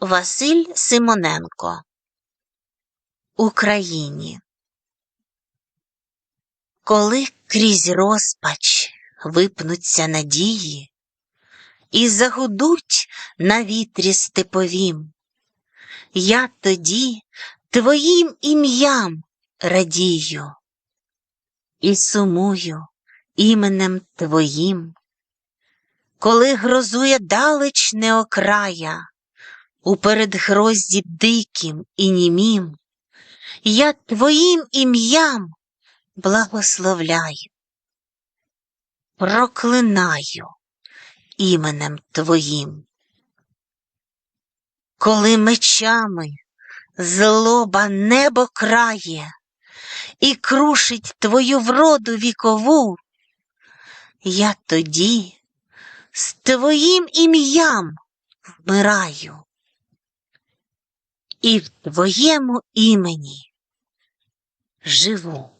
Василь Симоненко. Україні. Коли крізь розпач випнуться надії І загудуть на вітрі степовім, Я тоді твоїм ім'ям радію І сумую іменем твоїм, Коли грозує далеч неокрая, у передгрозді диким і німім, я твоїм ім'ям благословляю, проклинаю іменем твоїм. Коли мечами злоба небо крає і крушить твою вроду вікову, я тоді з твоїм ім'ям вмираю і в твоєму імені живу.